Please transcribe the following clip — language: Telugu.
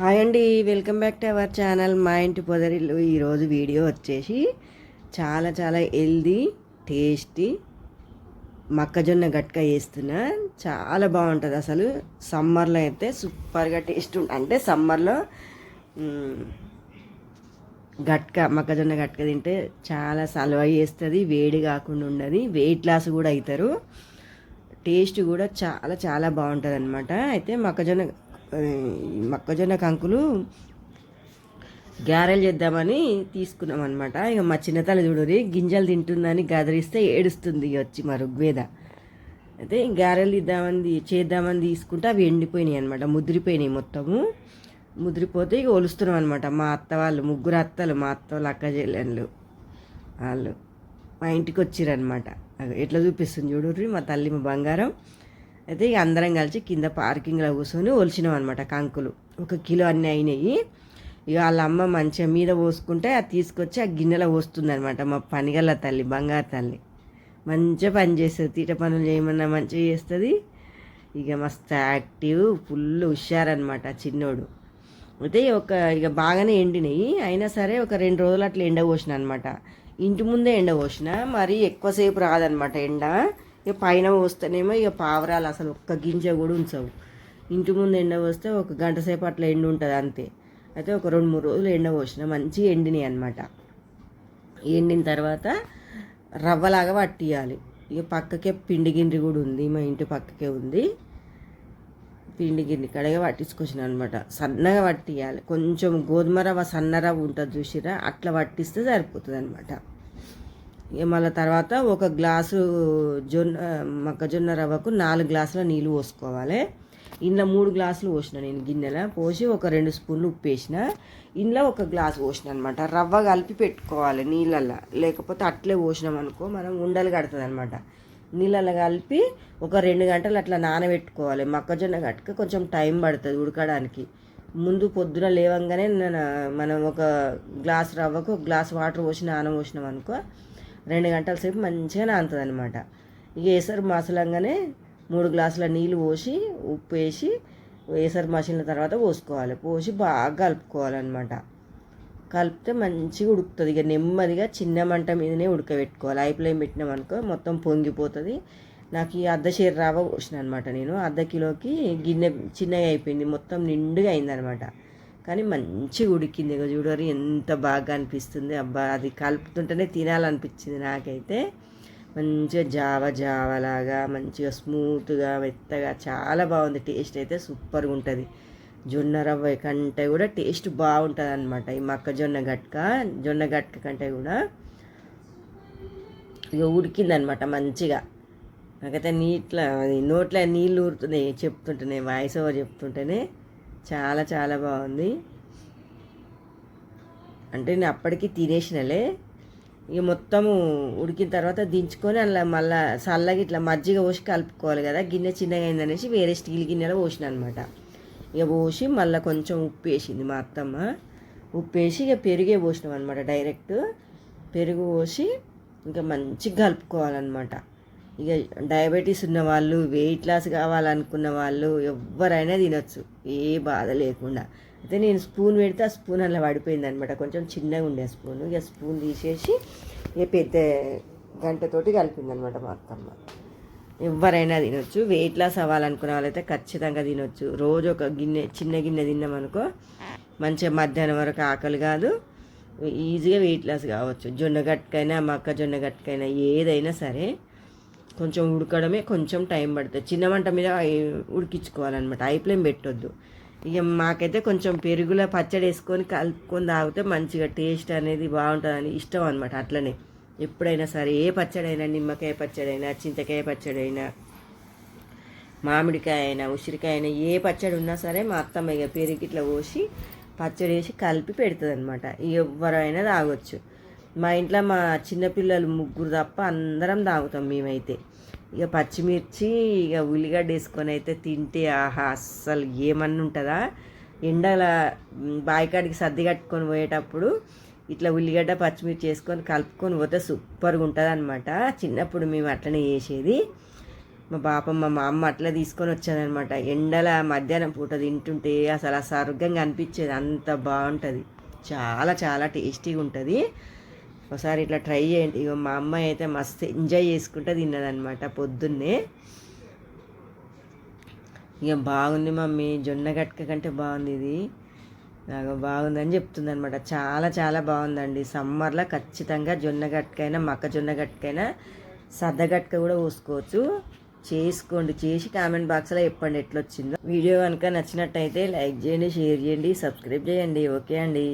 హాయ్ అండి welcome back to our channel. మా ఇంటి పొదరిలో ఈరోజు వీడియో వచ్చేసి చాలా చాలా హెల్దీ టేస్టీ మొక్కజొన్న గట్క వేస్తున్నా చాలా బాగుంటుంది అసలు. సమ్మర్లో అయితే సూపర్గా టేస్ట్ ఉంటుంది అంటే సమ్మర్లో గట్క మొక్కజొన్న గట్క తింటే చాలా సలవ చేస్తుంది వేడి కాకుండా ఉండదు వెయిట్ లాస్ కూడా అవుతారు టేస్ట్ కూడా చాలా చాలా బాగుంటుంది అనమాట అయితే మొక్కజొన్న మొక్కజొన్న కంకులు గారెలు చేద్దామని తీసుకున్నాం అనమాట ఇక మా చిన్నతల్లి చూడరి గింజలు తింటుందని గదిరిస్తే ఏడుస్తుంది ఇక వచ్చి మా ఋగ్వేద. అయితే గారెలు ఇద్దామని చేద్దామని తీసుకుంటే అవి ఎండిపోయినాయి అనమాట ముదిరిపోయినాయి మొత్తము. ముదిరిపోతే ఇక ఒలుస్తున్నాం అనమాట మా అత్త వాళ్ళు ముగ్గురు అత్తలు మా అత్త వాళ్ళు అక్క చెల్లెళ్ళు వాళ్ళు మా ఇంటికి వచ్చిరనమాట ఎట్లా చూపిస్తుంది చూడుర్రి మా తల్లి మా బంగారం. అయితే ఇక అందరం కలిసి కింద పార్కింగ్లో కూర్చొని ఒలిచినాం అనమాట కంకులు. ఒక కిలో అన్నీ అయినాయి. ఇక వాళ్ళ అమ్మ మంచిగా మీద పోసుకుంటే అది తీసుకొచ్చి ఆ గిన్నెలో పోస్తుంది అనమాట మా పనిగల తల్లి బంగారు తల్లి. మంచిగా పని చేస్తుంది. తీట పనులు చేయమన్నా మంచిగా చేస్తుంది. ఇక మస్తు యాక్టివ్ ఫుల్ హుషారనమాట చిన్నోడు. అయితే ఒక ఇక బాగానే ఎండినాయి. అయినా సరే ఒక రెండు రోజులు అట్లా ఎండ పోసిన అనమాట ఇంటి ముందే ఎండ పోసిన మరీ ఎక్కువసేపు రాదనమాట ఎండ. ఇక పైన పోస్తేనేమో ఇక పావురాలు అసలు ఒక్క గింజ కూడా ఉంచవు. ఇంటి ముందు ఎండ పోస్తే ఒక గంట సేపు అట్లా ఎండు ఉంటుంది అంతే. అయితే ఒక రెండు మూడు రోజులు ఎండ పోసిన మంచిగా ఎండినాయి అనమాట ఎండిన తర్వాత రవ్వలాగా పట్టియాలి. ఇక పక్కకే పిండి గిండి కూడా ఉంది మా ఇంటి పక్కకే ఉంది. పిండి గిన్నె కడగా పట్టించుకొచ్చిన అనమాట సన్నగా పట్టియాలి. కొంచెం గోధుమ రవ్వ సన్న రవ్వ ఉంటుంది చూసిరా అట్లా పట్టిస్తే సరిపోతుంది అనమాట మళ్ళీ తర్వాత ఒక గ్లాసు జొన్న మొక్కజొన్న రవ్వకు నాలుగు గ్లాసుల నీళ్ళు పోసుకోవాలి. ఇంట్లో మూడు గ్లాసులు పోసిన నేను గిన్నెలో. పోసి ఒక రెండు స్పూన్లు ఉప్పు వేసిన ఇంట్లో ఒక గ్లాసు పోసిన అనమాట రవ్వ కలిపి పెట్టుకోవాలి నీళ్ళల్లో. లేకపోతే అట్లే పోసినాం అనుకో మనం ఉండలు కడుతుంది అనమాట నీళ్ళల్లో కలిపి ఒక రెండు గంటలు అట్లా నానబెట్టుకోవాలి. మొక్కజొన్న గట్టుక కొంచెం టైం పడుతుంది ఉడకడానికి. ముందు పొద్దున లేవంగానే మనం ఒక గ్లాస్ రవ్వకు ఒక గ్లాస్ వాటర్ పోసి నాన పోసినాం అనుకో రెండు గంటల సేపు మంచిగా నానుతుంది అనమాట ఇక ఏసరి మసలంగానే మూడు గ్లాసుల నీళ్ళు పోసి ఉప్పు వేసి ఏసరి మసిలిన తర్వాత పోసుకోవాలి. పోసి బాగా కలుపుకోవాలన్నమాట. కలిపితే మంచిగా ఉడుకుతుంది. ఇక నెమ్మదిగా చిన్న మంట మీదనే ఉడకబెట్టుకోవాలి. ఐ ఫ్లేమ్ పెట్టినాం అనుకో మొత్తం పొంగిపోతుంది. నాకు ఈ అర్ధ చీర రావ పోసిన అనమాట నేను. అర్ధ కిలోకి గిన్నె చిన్నగా అయిపోయింది. మొత్తం నిండుగా అయిందనమాట కానీ మంచిగా ఉడికింది. ఇక చూడరు ఎంత బాగా అనిపిస్తుంది. అబ్బా అది కలుపుతుంటేనే తినాలనిపించింది నాకైతే. మంచిగా జావ జావలాగా మంచిగా స్మూత్గా మెత్తగా చాలా బాగుంది. టేస్ట్ అయితే సూపర్గా ఉంటుంది. జొన్న రవ్వ కంటే కూడా టేస్ట్ బాగుంటుంది అనమాట ఈ మొక్కజొన్న గట్క జొన్న గట్క కంటే కూడా. ఇక ఉడికిందనమాట మంచిగా. నాకైతే నీట్లో నోట్లో నీళ్ళు ఊరుతున్నాయి చెప్తుంటేనే వాయిస్ ఓవర్ చెప్తుంటేనే. చాలా చాలా బాగుంది. అంటే నేను అప్పటికి తినేసినలే. ఇక మొత్తము ఉడికిన తర్వాత దించుకొని అలా మళ్ళీ చల్లగా ఇట్లా మజ్జిగ పోసి కలుపుకోవాలి కదా గిన్నె చిన్నగా అయిందనేసి వేరే స్టీల్ గిన్నెలో పోసిన అనమాట ఇక పోసి మళ్ళీ కొంచెం ఉప్పు వేసింది మా అత్తమ్మ. ఉప్పు వేసి ఇక పెరుగే పోసినాం అనమాట డైరెక్ట్. పెరుగు పోసి ఇంకా మంచిగా కలుపుకోవాలన్నమాట. ఇక డయాబెటీస్ ఉన్నవాళ్ళు వెయిట్ లాస్ కావాలనుకున్న వాళ్ళు ఎవరైనా తినొచ్చు. ఏ బాధ లేకుండా. అయితే నేను స్పూన్ పెడితే ఆ స్పూన్ అలా పడిపోయింది అనమాట కొంచెం చిన్నగా ఉండే స్పూన్. ఇక స్పూన్ తీసేసి ఇక పెద్ద గంటతోటి కలిపింది అనమాట మా అత్తమ్మ. ఎవరైనా తినొచ్చు. వెయిట్ లాస్ అవ్వాలనుకున్న వాళ్ళైతే ఖచ్చితంగా తినొచ్చు. రోజు ఒక గిన్నె చిన్న గిన్నె తిన్నామనుకో మంచిగా మధ్యాహ్నం వరకు ఆకలి కాదు. ఈజీగా వెయిట్ లాస్ కావచ్చు. జొన్న గట్టుకైనా మక్క జొన్న గట్టుకైనా ఏదైనా సరే కొంచెం ఉడకడమే కొంచెం టైం పడుతుంది. చిన్న వంట మీద ఉడికించుకోవాలన్నమాట. ఐ ఫ్లేమ్ పెట్టొద్దు. ఇక మాకైతే కొంచెం పెరుగులో పచ్చడి వేసుకొని కలుపుకొని తాగితే మంచిగా టేస్ట్ అనేది బాగుంటుందని ఇష్టం అనమాట అట్లనే ఎప్పుడైనా సరే ఏ పచ్చడి అయినా నిమ్మకాయ పచ్చడి అయినా చింతకాయ పచ్చడి అయినా మామిడికాయ అయినా ఉసిరికాయ అయినా ఏ పచ్చడి ఉన్నా సరే మా అత్తమ్మ ఇక పెరుగు ఇట్లా పోసి పచ్చడి వేసి కలిపి పెడుతుంది అనమాట ఎవరైనా తాగొచ్చు. మా ఇంట్లో మా చిన్నపిల్లలు ముగ్గురు తప్ప అందరం తాగుతాం మేమైతే. ఇక పచ్చిమిర్చి ఇక ఉల్లిగడ్డ వేసుకొని అయితే తింటే ఆహా అస్సలు ఏమన్నా ఉంటుందా? ఎండల బాయికాడికి సర్ది కట్టుకొని పోయేటప్పుడు ఇట్లా ఉల్లిగడ్డ పచ్చిమిర్చి వేసుకొని కలుపుకొని పోతే సూపర్గా ఉంటుంది అనమాట చిన్నప్పుడు మేము అట్లనే చేసేది. మా పాపం మా అమ్మ అట్లా తీసుకొని వచ్చాదనమాట ఎండల మధ్యాహ్నం పూట తింటుంటే అసలు ఆ అనిపించేది. అంత బాగుంటుంది. చాలా చాలా టేస్టీగా ఉంటుంది. ఒకసారి ఇట్లా ట్రై చేయండి. ఇక మా అమ్మాయి అయితే మస్తు ఎంజాయ్ చేసుకుంటూ తిన్నదనమాట పొద్దున్నే. ఇక బాగుంది మమ్మీ జొన్న గట్క కంటే బాగుంది ఇది. నాకు బాగుందని చెప్తుంది అనమాట చాలా చాలా బాగుందండి. సమ్మర్లో ఖచ్చితంగా జొన్న గట్కైనా మొక్కజొన్న గట్కైనా సద్ద గట్క కూడా పోసుకోవచ్చు. చేసుకోండి. చేసి కామెంట్ బాక్స్లో చెప్పండి ఎట్లొచ్చిందో. వీడియో కనుక నచ్చినట్టయితే లైక్ చేయండి షేర్ చేయండి సబ్స్క్రైబ్ చేయండి. ఓకే అండి.